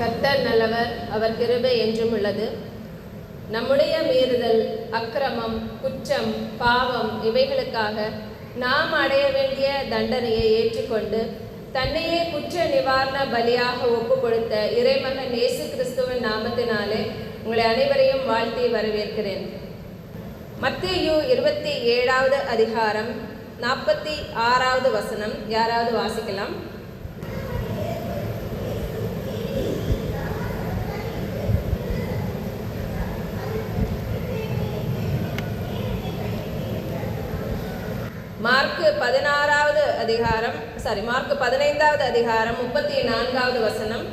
கர்த்தர் நல்லவர் அவர் கிருபை என்றும் உள்ளது. நம்முடைய மீறுதல் அக்கிரமம் குற்றம் பாவம் இவைகளுக்காக நாம் அடைய வேண்டிய தண்டனையை ஏற்றுக்கொண்டு தன்னையே குற்ற நிவாரண பலியாக ஒப்பு கொடுத்த இறைமகன் இயேசு கிறிஸ்துவின் நாமத்தினாலே உங்களை அனைவரையும் வாழ்த்தி வரவேற்கிறேன். மத்தியு இருபத்தி ஏழாவது அதிகாரம் நாற்பத்தி ஆறாவது வசனம் யாராவது வாசிக்கலாம்? அதிகாரம் சாரி மார்க் பதினைந்தாவது அதிகாரம் முப்பத்தி நான்காவது வசனம்.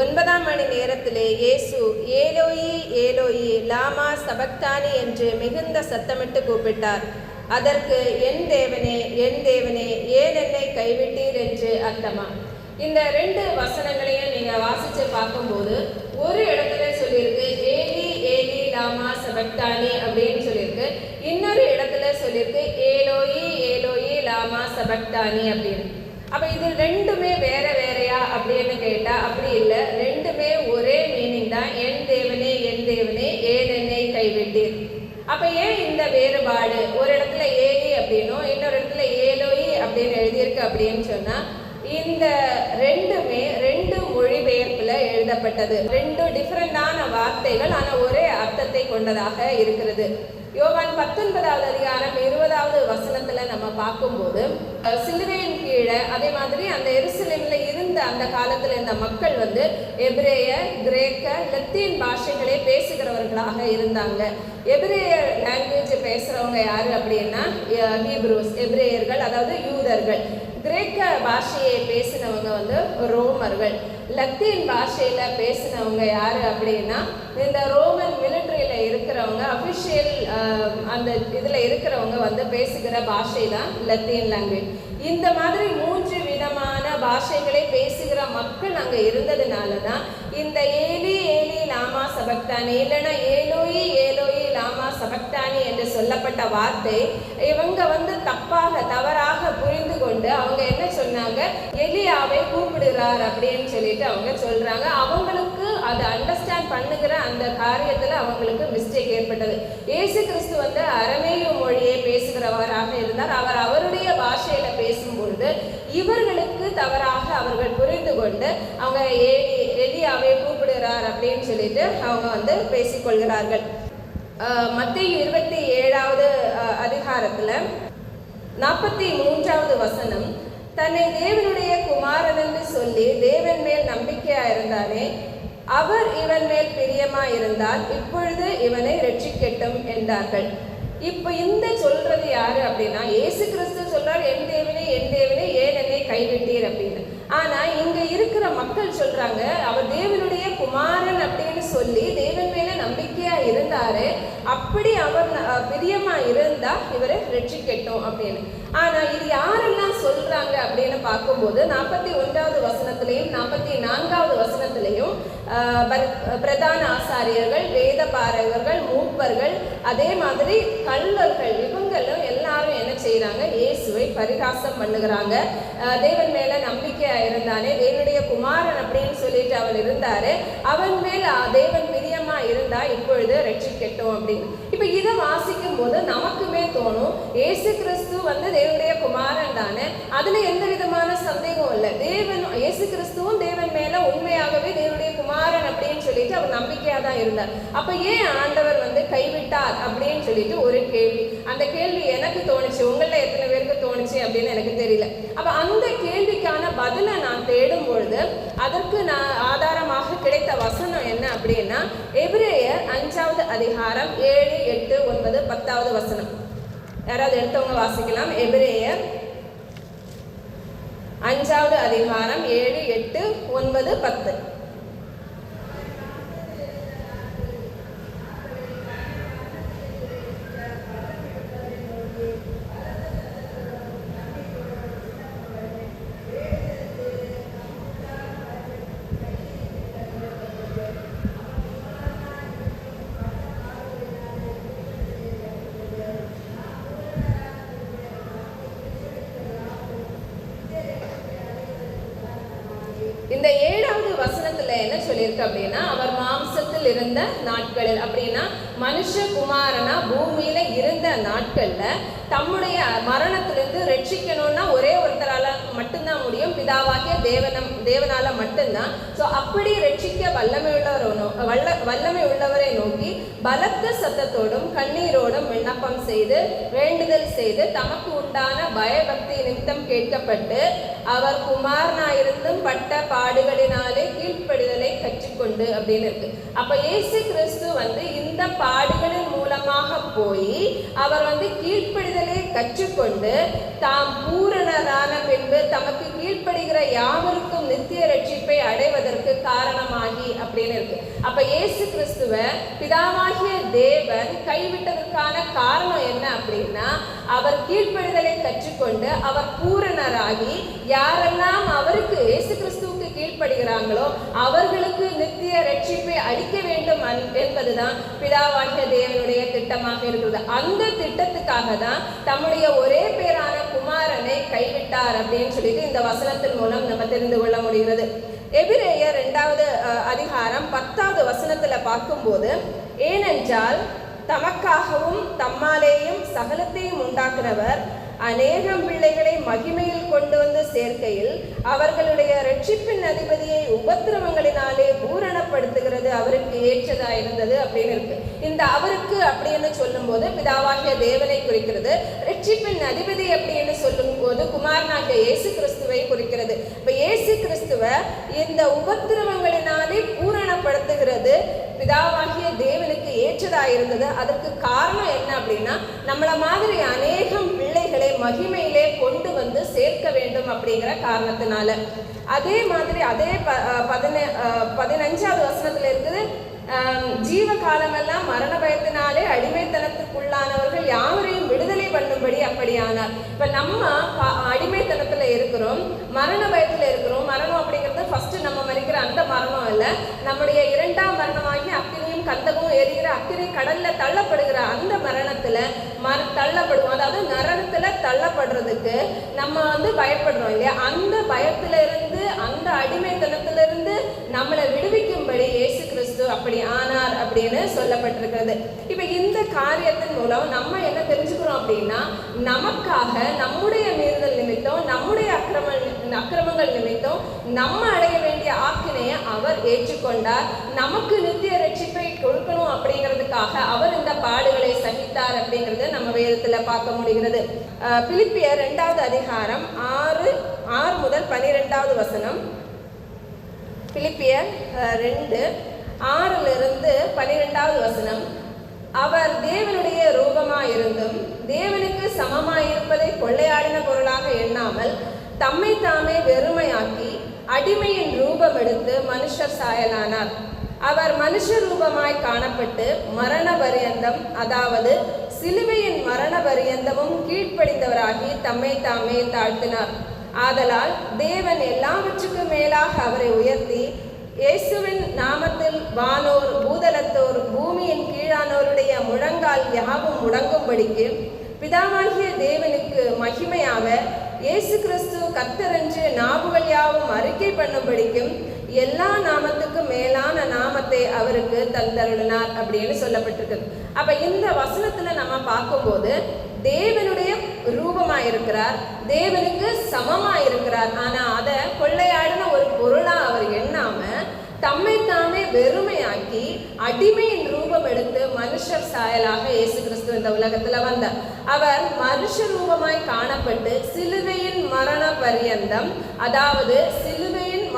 ஒன்பதாம் மணி நேரத்திலே இயேசு ஏலோயி ஏலோயி லாமா சபக்தானி என்று மிகுந்த சத்தமிட்டு கூப்பிட்டார். அதற்கு என் தேவனே என் தேவனே ஏன் என்னை கைவிட்டீர்? என்று அர்த்தமா. இந்த ரெண்டு வசனங்களையும் நீங்க வாசிச்சு பார்க்கும்போது ஒரு இடத்துல சொல்லியிருக்கு ஏலி ஏலி லாமா சபக்தானி அப்படின்னு சொல்லியிருக்கு. இன்னொரு இடத்துல சொல்லியிருக்கு ஏலோயி ஏ லாமா சபக்தானி அப்படின்னு. அப்போ இது ரெண்டுமே வேற வேறையா அப்படின்னு கேட்டால் அப்படி இல்லை. ரெண்டுமே ஒரே மீனிங் தான். என் தேவனே என் தேவனே ஏன் கைவிட்டீர் அப்போ ஏன் இந்த வேறுபாடு? ஒரு இடத்துல ஏலி அப்படின்னும் இன்னொரு இடத்துல ஏலோயி அப்படின்னு எழுதியிருக்கு அப்படின்னு சொன்னால் இந்த ரெண்டுமே ரெண்டு மொழிபெயர்ப்பில் எழுதப்பட்டது. ரெண்டு டிஃப்ரெண்டான வார்த்தைகள் ஆனால் ஒரே அர்த்தத்தை கொண்டதாக இருக்கிறது. யோவான் பத்தொன்பதாவது அதிகாரம் இருபதாவது வசனத்துல நம்ம பார்க்கும்போது சிலுவையின் கீழே அதே மாதிரி அந்த எருசலேம்ல அந்த காலத்துல இருந்த மக்கள் வந்து எபிரேய கிரேக்க லத்தீன் பாஷைகளே பேசுகிறவர்களாக இருந்தாங்க. எபிரேய லாங்குவேஜ் பேசுறவங்க யாரு அப்படின்னா ஹீப்ரூஸ் எபிரேயர்கள் அதாவது யூதர்கள். கிரேக்க பாஷையை பேசினவங்க வந்து ரோமர்கள். லத்தீன் பாஷையில பேசினவங்க யாரு அப்படின்னா இந்த ரோமன் மிலிட்ரியில் இருக்கிறவங்க அஃபிஷியல் அந்த இதுல இருக்கிறவங்க வந்து பேசுகிற பாஷை தான் லத்தீன் லாங்குவேஜ் இந்த மாதிரி மூன்று விதமான பாஷைகளை பேசுகிற மக்கள் அங்கே இருந்ததுனால தான் இந்த ஏலி ஏலி லாமா சபக்தானி இல்லைன்னா ஏலோயி ஏலோயி லாமா சபக்தானி என்று சொல்லப்பட்ட வார்த்தை இவங்க வந்து தப்பாக தவறாக புரிந்து கொண்டு அவங்க என்ன சொன்னாங்க? எலியாவை கூப்பிடுறார் அப்படின்னு சொல்லிட்டு அவங்க சொல்றாங்க. அவங்களுக்கு அதை அண்டர்ஸ்டாண்ட் பண்ணுகிற அந்த காரியத்தில் அவங்களுக்கு மிஸ்டேக் ஏற்பட்டது. இயேசு கிறிஸ்து வந்து அரமேய மொழியை பேசுகிறவராக இருந்தார். அவர் அவருடைய பாஷையில் பேசும்பொழுது இவர்களுக்கு தவறாக அவர்கள் புரிந்து கொண்டு அவங்க ஏலி எலியாவை கூப்பிடுகிறார் அப்படின்னு சொல்லிட்டு அவங்க வந்து பேசிக்கொள்கிறார்கள் மத்திய இருபத்தி ஏழாவது அதிகாரத்தில் நாற்பத்தி மூன்றாவது வசனம் தன்னை தேவனுடைய குமாரன் என்று சொல்லி தேவன் மேல் நம்பிக்கையா இருந்தானே அவர் இவன் மேல் பிரியமா இருந்தால் இப்பொழுது இவனை ரட்சிக்கட்டும் என்றார்கள். இப்போ இந்த சொல்றது யாரு அப்படின்னா ஏசு கிறிஸ்து சொல்றார் என் தேவனே என் கைவிட்டீர் அப்படின்னு. ஆனா இங்க இருக்கிற மக்கள் சொல்றாங்க அவர் தேவனுடைய குமாரன் அப்படின்னு சொல்லி தேவன் மேல நம்பிக்கையா இருந்தாரு. அப்படி அவர் அஹ், பிரியமா இருந்தா இவரை ரட்சிக்கட்டும் அப்படின்னு. ஆனா இது யாரெல்லாம் சொல்றாங்க அப்படின்னு பார்க்கும்போது நாற்பத்தி ஒன்றாவது வசனத்திலையும் நாற்பத்தி நான்காவது வசனத்திலையும் பிரதான ஆசாரியர்கள் வேத பாரகர்கள் மூப்பர்கள் அதே மாதிரி கல்லர்கள் இவங்களும் செய்கிறாங்க இயேசுவை பரிகாசம் பண்ணுகிறாங்க. தேவன் மேல நம்பிக்கை இருந்தானே தேவனுடைய குமாரன் அப்படின்னு சொல்லிட்டு அவர் இருந்தாரு. அவன் மேல் தேவன் மீது சத்தியமாக இருந்தால் இப்பொழுது ரட்சிக்கட்டும் அப்படின்னு. இப்போ இதை வாசிக்கும் போது நமக்குமே தோணும் ஏசு கிறிஸ்து வந்து தேவனுடைய குமாரன் தானே. அதில் எந்த விதமான சந்தேகம் இல்லை. தேவன் ஏசு கிறிஸ்துவும் தேவன் மேலே உண்மையாகவே தேவனுடைய குமாரன் அப்படின்னு சொல்லிட்டு அவர் நம்பிக்கையாக தான் இருந்தார். அப்போ ஏன் ஆண்டவர் வந்து கைவிட்டார் அப்படின்னு சொல்லிட்டு ஒரு கேள்வி. அந்த கேள்வி எனக்கு தோணுச்சு உங்கள்கிட்ட எத்தனை பேருக்கு தோணுச்சு அப்படின்னு எனக்கு தெரியல. அப்போ அந்த கேள்விக்கான பதிலை நான் தேடும் பொழுது அதற்கு நான் ஆதாரமாக கிடைத்த வசனம் என்ன அப்படின்னா எபிரேயர் அஞ்சாவது அதிகாரம் ஏழு எட்டு ஒன்பது பத்தாவது வசனம். யாராவது எடுத்தவங்க வாசிக்கலாம். எபிரேயர் அஞ்சாவது அதிகாரம் ஏழு எட்டு ஒன்பது பத்து இந்த ஏழாவது வசனத்துல என்ன சொல்லியிருக்கு அப்படின்னா அவர் மாம்சத்தில் இருந்த நாட்களில் அப்படின்னா மனுஷகுமாரனா பூமி இருந்த தம்முடைய மரணத்திலிருந்து ரட்சிக்கணும்னா ஒரே ஒருத்தரால மட்டும்தான் முடியும். பிதாவாகிய தேவனம் தேவனால் மட்டும்தான். ஸோ அப்படி ரட்சிக்க வல்லமை உள்ளவரை வல்ல வல்லமை உள்ளவரை நோக்கி பலத்த சத்தத்தோடும் கண்ணீரோடும் விண்ணப்பம் செய்து வேண்டுதல் செய்து தமக்கு உண்டான பயபக்தி நிமித்தம் கேட்கப்பட்டு அவர் குமாரனாயிருந்தும் பட்ட பாடுகளினாலே கீழ்ப்படிதலை கற்றுக்கொண்டு அப்படின்னு இருக்கு. அப்போ இயேசு கிறிஸ்து வந்து இந்த பாடு போய் அவர் வந்து கீழ்ப்படிதலை கற்றுக்கொண்டு தாம் பூரணரான பின்பு தமக்கு கீழ்ப்படுகிற யாவருக்கும் நித்திய ரட்சிப்பை அடைவதற்கு காரணமாகி அப்படின்னு இருக்கு. அப்ப இயேசு கிறிஸ்துவ பிதாவாகிய தேவன் கைவிட்டதற்கான காரணம் என்ன அப்படின்னா அவர் கீழ்ப்படிதலை கற்றுக்கொண்டு அவர் பூரணராகி யாரெல்லாம் அவருக்கு இயேசு கிறிஸ்துவ கீழ்ப்படுகிறாங்களோ அவர்களுக்கு நித்திய ரட்சிப்பை அளிக்க வேண்டும் என்பதுதான் பிதாவாகிய தேவனுடைய திட்டமாக இருக்கிறது. அந்த திட்டத்துக்காக தான் தம்முடைய ஒரே பேரான குமாரனை கைவிட்டார் அப்படின்னு சொல்லிட்டு இந்த வசனத்தின் மூலம் நம்ம தெரிந்து கொள்ள முடிகிறது. எபிரேயர் ரெண்டாவது அஹ், அதிகாரம் பத்தாவது வசனத்துல பார்க்கும்போது ஏனென்றால் தமக்காகவும் தம்மாலேயும் சகலத்தையும் உண்டாக்குறவர் அநேகம் பிள்ளைகளை மகிமையில் கொண்டு வந்து சேர்க்கையில் அவர்களுடைய ரட்சிப்பின் அதிபதியை உபத்திரவங்களினாலே பூரணப்படுத்துகிறது அவருக்கு ஏற்றதா இருந்தது அப்படின்னு இருக்கு. இந்த அவருக்கு அப்படின்னு சொல்லும்போது பிதாவாகிய தேவனை குறிக்கிறது. ரட்சிப்பின் அதிபதி அப்படின்னு சொல்லும்போது குமாரனாகிய இயேசு கிறிஸ்துவை குறிக்கிறது. இப்ப இயேசு கிறிஸ்துவ இந்த உபத்திரவங்களினாலே பூரணப்படுத்துகிறது பிதாவாகிய தேவனுக்கு ஏற்றதா இருந்தது. அதற்கு காரணம் என்ன அப்படின்னா நம்மள மாதிரி அநேகம் மகிமையிலே கொண்டு வந்து சேர்க்க வேண்டும் அப்படிங்கிற காரணத்தினால. அதே மாதிரி அதே ப பதின பதினஞ்சாவது வசனத்துல இருக்குது ஜீவ காலமெல்லாம் மரண பயத்தினாலே அடிமைத்தனத்துக்குள்ளானவர்கள் யாவரையும் விடுதலை பண்ணும்படி அப்படியானார். இப்ப நம்ம அடிமைத்தனத்துல இருக்கிறோம் மரண பயத்துல இருக்கிறோம் மரணம் அப்படிங்கிறது ஃபர்ஸ்ட் நம்ம மறிக்கிற அந்த மரணம் இல்லை நம்முடைய இரண்டாம் மரணமாகி அக்கினியும் கந்தகமும் எரிகிற அக்கினி கடல்ல தள்ளப்படுகிற அந்த மரணத்துல மர தள்ளப்படுவோம். அதாவது நரகத்துல தள்ளப்படுறதுக்கு நம்ம வந்து பயப்படுறோம் இல்லையா? அந்த பயத்துல இருந்து அந்த அடிமைத்தனத்துல இருந்து நம்மளை விடுவிக்கும்படி இயேசு கிறிஸ்து அப்படி ஆனார் அப்படின்னு சொல்லப்பட்டிருக்கிறது. இப்ப இந்த காரியத்தின் மூலம் நம்ம என்ன தெரிஞ்சுக்கிறோம் அப்படின்னா நமக்காக நம்முடைய மீறுதல் நிமித்தம் நம்முடைய அக்கிரம அக்கிரமங்கள் நிமித்தம் நம்ம அடைய வேண்டிய ஆக்கினையை அவர் ஏற்றுக்கொண்டார். நமக்கு நித்திய கொடுக்கணும் அப்படிங்கிறதுக்காக அவர் இந்த பாடுகளை சகித்தார் அப்படிங்கிறத நம்ம வேதத்தில் பார்க்க முடிகிறது. அஹ் பிலிப்பியர் இரண்டாவது அதிகாரம் ஆறு ஆறு முதல் பனிரெண்டாவது வசனம். பிலிப்பியர் ரெண்டு ஆறிலிருந்து பன்னிரெண்டாவது வசனம். அவர் தேவனுடைய ரூபமாயிருந்தும் தேவனுக்கு சமமாயிருப்பதை கொள்ளையாடின பொருளாக எண்ணாமல் தம்மை தாமே வெறுமையாக்கி அடிமையின் ரூபம் எடுத்து மனுஷர் சாயலானார். அவர் மனுஷ ரூபமாய் காணப்பட்டு மரண பரியந்தம் அதாவது சிலுவையின் மரண பரியந்தமும் கீழ்ப்படிந்தவராகி தம்மை தாமே தாழ்த்தினார். ஆதலால் தேவன் எல்லாவற்றுக்கும் மேலாக அவரை உயர்த்தி இயேசுவின் நாமத்தில் வானோர் பூதலத்தோர் பூமியின் கீழானோருடைய முழங்கால் யாவும் முடங்கும்படிக்கு பிதாவாகிய தேவனுக்கு மகிமையாக இயேசு கிறிஸ்து கர்த்தரென்று நாவுகள் யாவும் அறிக்கை பண்ணும்படிக்கும் எல்லா நாமத்துக்கும் மேலான நாமத்தை அவருக்கு தந்தருளினார் அப்படின்னு சொல்லப்பட்டிருக்கு. அப்ப இந்த வசனத்துல நம்ம பார்க்கும்போது தேவனுடைய ரூபமா இருக்கிறார் தேவனுக்கு சமமா இருக்கிறார் ஆனா அதை கொள்ளையாடின ஒரு பொருளா அவர் எண்ணாம தம்மை தாமே வெறுமையாக்கி அடிமையின் ரூபம் எடுத்து மனுஷர் சாயலாக இயேசு கிறிஸ்து இந்த உலகத்துல வந்தார். அவர் மனுஷ ரூபமாய் காணப்பட்டு சிலுவையின் மரண பரியந்தம் அதாவது சிலு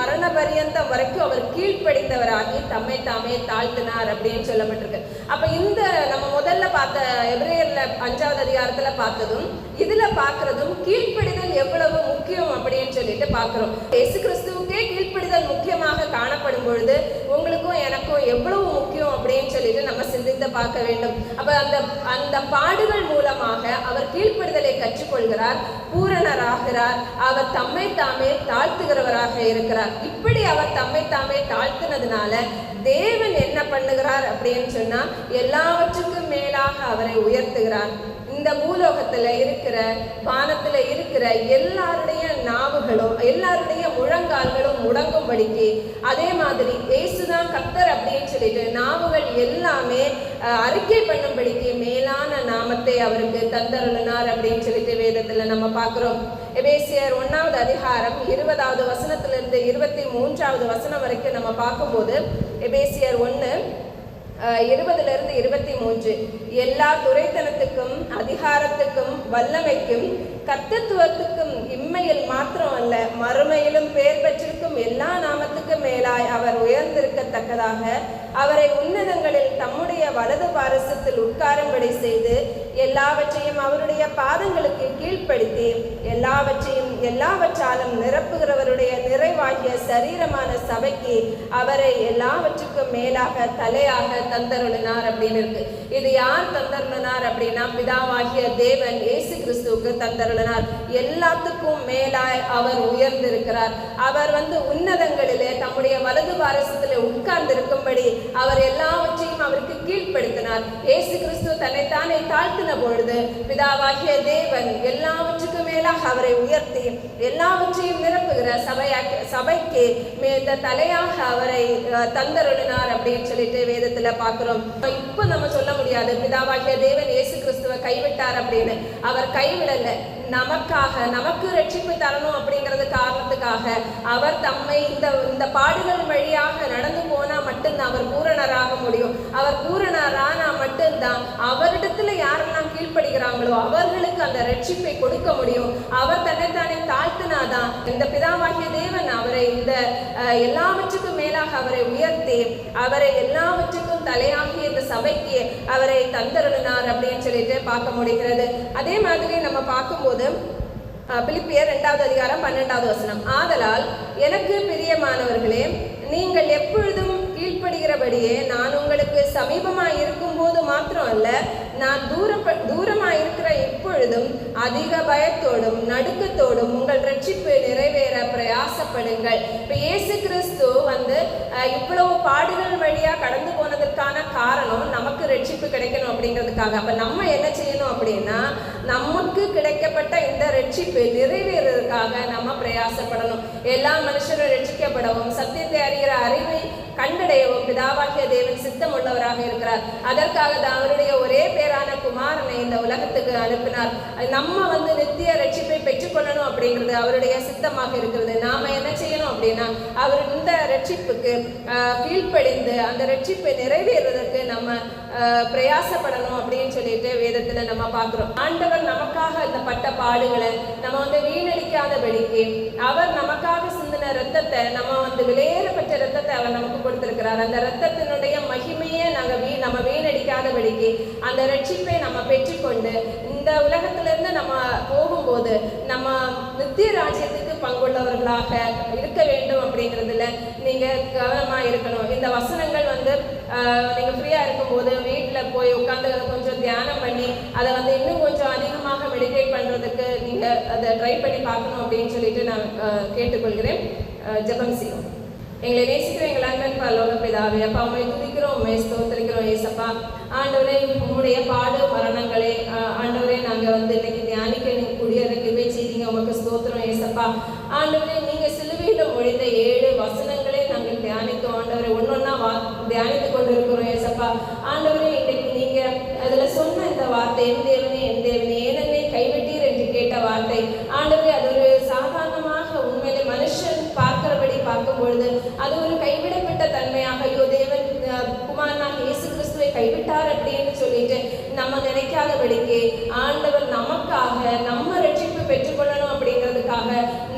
மரண பரியந்தம் வரைக்கும் அவர் கீழ்ப்படித்தவராகி தம்மை தாமே தாழ்த்தினார் அப்படின்னு சொல்லப்பட்டிருக்கு. அப்ப இந்த நம்ம முதல்ல பார்த்த எப்ரேயர்ல அஞ்சாவது அதிகாரத்துல பார்த்ததும் இதுல பார்க்கறதும் கீழ்ப்படிதல் எவ்வளவு முக்கியம் அப்படின்னு சொல்லிட்டு பார்க்குறோம். இயேசு கிறிஸ்துவுக்கே கீழ்ப்படிதல் முக்கியமாக காணப்படும் பொழுது உங்களுக்கும் எனக்கும் எவ்வளவு முக்கியம் அப்படின்னு சொல்லிட்டு நம்ம சிந்தித்து பார்க்க வேண்டும். அப்போ அந்த அந்த பாடுகள் மூலமாக அவர் கீழ்ப்படுதலை கற்றுக்கொள்கிறார் பூரணராகிறார் அவர் தம்மை தாமே தாழ்த்துகிறவராக இருக்கிறார். இப்படி அவர் தம்மை தாமே தாழ்த்தினதுனால தேவன் என்ன பண்ணுகிறார் அப்படின்னு சொன்னால் எல்லாவற்றுக்கும் மேலாக அவரை உயர்த்துகிறார். இந்த பூலோகத்துல இருக்கிற வானத்துல இருக்கிற எல்லாருடைய நாவுகளும் எல்லாருடைய முழங்கால்களும் முடங்கும்படிக்கு அதே மாதிரி ஏசுதான் கத்தர் அப்படின்னு சொல்லிட்டு நாவுகள் எல்லாமே அறிக்கை பண்ணும்படிக்கு மேலான நாமத்தை அவருக்கு தந்தருளினார் அப்படின்னு சொல்லிட்டு வேதத்துல நம்ம பார்க்கிறோம். எபேசியர் ஒன்னாவது அதிகாரம் இருபதாவது வசனத்திலிருந்து இருபத்தி மூன்றாவது வசனம் வரைக்கும் நம்ம பார்க்கும்போது எபேசியர் ஒன்று இருபதுலேருந்து இருபத்தி மூன்று. எல்லா துறைத்தனத்துக்கும் அதிகாரத்துக்கும் வல்லமைக்கும் கர்த்தத்துவத்துக்கும் இம்மையில் மாத்திரம் அல்ல மறுமையிலும் பெயர் பெற்றிருக்கும் எல்லா நாமத்துக்கும் மேலாய் அவர் உயர்ந்திருக்கத்தக்கதாக அவரை உன்னதங்களில் தம்முடைய வலது பாரசத்தில் உட்காரும்படி செய்து எல்லாவற்றையும் அவருடைய பாதங்களுக்கு கீழ்ப்படுத்தி எல்லாவற்றையும் எல்லாவற்றாலும் நிரப்புகிறவருடைய நிறைவாகிய சரீரமான சபைக்கு அவரை எல்லாவற்றுக்கும் மேலாக தலையாக தந்தருளினார் அப்படின்னு இருக்கு. இது யார் தந்தருளினார் அப்படின்னா பிதாவாகிய தேவன் இயேசு கிறிஸ்துவுக்கு தந்தருளினார். எல்லாத்துக்கும் மேலாய் அவர் உயர்ந்திருக்கிறார். அவர் வந்து உன்னதங்களிலே தம்முடைய வலது பாரசத்திலே உட்கார்ந்திருக்கும்படி அவர் எல்லாவற்றையும் அவருக்கு கீழ்ப்படுத்தினார். இயேசு கிறிஸ்து தன்னைத்தானே தாழ்த்தின பொழுது பிதாவாகிய தேவன் எல்லாவற்றுக்கும் மேலாக அவரை உயர்த்தி எல்லாவற்றையும் நிரப்புகிற சபையாக்கு சபைக்கு இந்த தலையாக அவரை தந்தருளினார் அப்படின்னு சொல்லிட்டு வேதத்துல பார்க்கிறோம். இப்போ நம்ம சொல்ல முடியாது பிதாவாகிய தேவன் இயேசு கிறிஸ்துவை கைவிட்டார் அப்படின்னு. அவர் கைவிடல. நமக்காக நமக்கு ரட்சிப்பு தரணும் அப்படிங்கிறது காரணத்துக்காக அவர் தம்மை இந்த இந்த பாடுகள் வழியாக நடந்து போன மட்டும்தான் அவர் பூரணராக முடியும். அவர் பூரணரானா மட்டும்தான் அவரிடத்துல யாரெல்லாம் கீழ்ப்படுகிறாங்களோ அவர்களுக்கு அந்த ரட்சிப்பை கொடுக்க முடியும். அவர் தன்னைத்தானே தாழ்த்தினாதான் இந்த பிதாவாகிய தேவன் அவரை இந்த எல்லாவற்றுக்கும் மேலாக அவரை உயர்த்தி அவரை எல்லாவற்றுக்கும் தலையாகி இந்த சபைக்கு அவரை தந்தருளினார் அப்படின்னு சொல்லிட்டு பார்க்க முடிகிறது. அதே மாதிரி நம்ம பார்க்கும்போது அஹ், பிலிப்பியர் அதிகாரம் பன்னெண்டாவது வசனம். ஆதலால் எனக்கு பிரியமானவர்களே நீங்கள் எப்பொழுதும் இருக்கிறபடியே நான் உங்களுக்கு சமீபமாய் இருக்கும்போது மாத்திரம் அல்ல நான் தூர தூரமாக இருக்கிற இப்பொழுதும் அதிக பயத்தோடும் நடுக்கத்தோடும் உங்கள் ரட்சிப்பு நிறைவேற பிரயாசப்படுங்கள். இப்போ இயேசு கிறிஸ்து வந்து இவ்வளவு பாடுகள் வழியா கடந்து போனதற்கான காரணம் நமக்கு ரட்சிப்பு கிடைக்கணும் அப்படிங்கிறதுக்காக. அப்போ நம்ம என்ன செய்யணும் அப்படின்னா நமக்கு கிடைக்கப்பட்ட இந்த ரட்சிப்பு நிறைவேறதுக்காக நம்ம பிரயாசப்படணும். எல்லா மனுஷரும் ரட்சிக்கப்படவும் சத்தியத்தை அறிகிற அறிவை கண்டடையவும் பிதாவாகிய தேவன் சித்தம் உள்ளவராக இருக்கிறார். அதற்காக தான் அவருடைய ஒரே பேரான குமாரனை இந்த உலகத்துக்கு அனுப்பினார். நம்ம வந்து நித்திய ரட்சிப்பை பெற்றுக்கொள்ளணும் அப்படிங்கிறது அவருடைய சித்தமாக இருக்கிறது. நாம என்ன செய்யணும் அப்படின்னா அவர் இந்த ரட்சிப்புக்கு ஆஹ், கீழ்ப்படிந்து அந்த ரட்சிப்பை நிறைவேறுவதற்கு நம்ம பிரயாசப்படணும் அப்படின்னு சொல்லிட்டு வேதத்துல நம்ம பார்க்கிறோம். ஆண்டவர் நமக்காக இந்த பட்ட பாடுகளை நம்ம வந்து வீணடிக்காதபடிக்கு அவர் நமக்காக சிந்தின ரத்தத்தை நம்ம வந்து விலையேறப்பட்ட ரத்தத்தை அவர் நமக்கு கொடுத்திருக்கிறார். அந்த ரத்தத்தினுடைய மகிமையை நாங்கள் வீ நம்ம வீணடிக்காதபடிக்கு அந்த ரட்சிப்பை நம்ம பெற்றுக்கொண்டு இந்த உலகத்திலிருந்து நம்ம போகும்போது நம்ம நித்திய ராஜ்யத்துக்கு பங்குள்ளவர்களாக இருக்க வேண்டும் அப்படிங்கிறதுல நீங்கள் கவனமாக இருக்கணும். இந்த வசனங்கள் வந்து நீங்கள் ஃப்ரீயாக இருக்கும்போது வீட்டில் போய் உட்காந்து கொஞ்சம் தியானம் பண்ணி அதை வந்து இன்னும் கொஞ்சம் அதிகமாக மெடிடேட் பண்ணுறதுக்கு நீங்கள் அதை ட்ரை பண்ணி பார்க்கணும் அப்படின்னு சொல்லிட்டு நான் கேட்டுக்கொள்கிறேன். ஜபம் ஜெபம் செய்வோம். எங்களை நேசிக்கிற எங்கள் அன்பன் பல்லோக பிதாவே அப்பா உண்மை துதிக்கிறோம் உண்மை ஏசப்பா ஆண்டவரே உங்களுடைய பாடு மரணங்களே ஆண்டவரே நாங்க வந்து இன்னைக்கு தியானிக்க நீங்க குடியரக்கவே செய்தீங்க உமக்கு ஸ்தோத்திரம் ஏசப்பா ஆண்டவரே நீங்க சிலுவையில ஒழிந்த ஏழு வசனங்களே நாங்கள் தியானித்தோம். ஆண்டவரை ஒன்றொன்னா வா தியானித்து கொண்டு இருக்கிறோம் ஏசப்பா ஆண்டவரே இன்னைக்கு நீங்க அதுல சொன்ன இந்த வார்த்தை என் தேவனே என் தேவனே ஏனென்னை கைவிட்டீர் என்று கேட்ட வார்த்தை ஆண்டவரே அது ஒரு சாதாரணமாக உண்மையிலே மனுஷன் பார்க்கிறபடி பார்க்கும் பொழுது அது ஒரு கைவிடப்பட்ட தன்மையாக ஐயோ தேவன் குமாரனாக இயேசு கிறிஸ்துவை கைவிட்டார் அப்படின்னு சொல்லிட்டு நம்ம நினைக்காதபடிக்கு ஆண்டவர் நமக்காக நம்ம ரட்சிப்பு பெற்றுக்கொள்ளணும் அப்படிங்கிறதுக்காக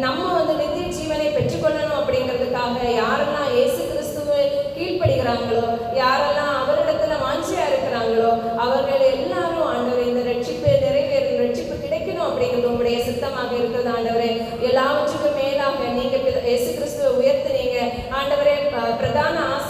நம்ம வந்து நித்திய ஜீவனை பெற்றுக்கொள்ளணும் அப்படிங்கிறதுக்காக யாரெல்லாம் இயேசு கிறிஸ்துவை கீழ்ப்படுகிறாங்களோ யாரெல்லாம் அவரிடத்துல வாஞ்சியா இருக்கிறாங்களோ அவர்கள் எல்லாரும் ஆண்டவர் இந்த ரட்சிப்பு நிறைவேறும் ரட்சிப்பு கிடைக்கணும் அப்படிங்கிறது உங்களுடைய சித்தமாக இருக்கிறது ஆண்டவரே. எல்லாவற்றுக்கும் மேலாக நீங்க ಪ್ರಧಾನ ಆಸ್ತಿ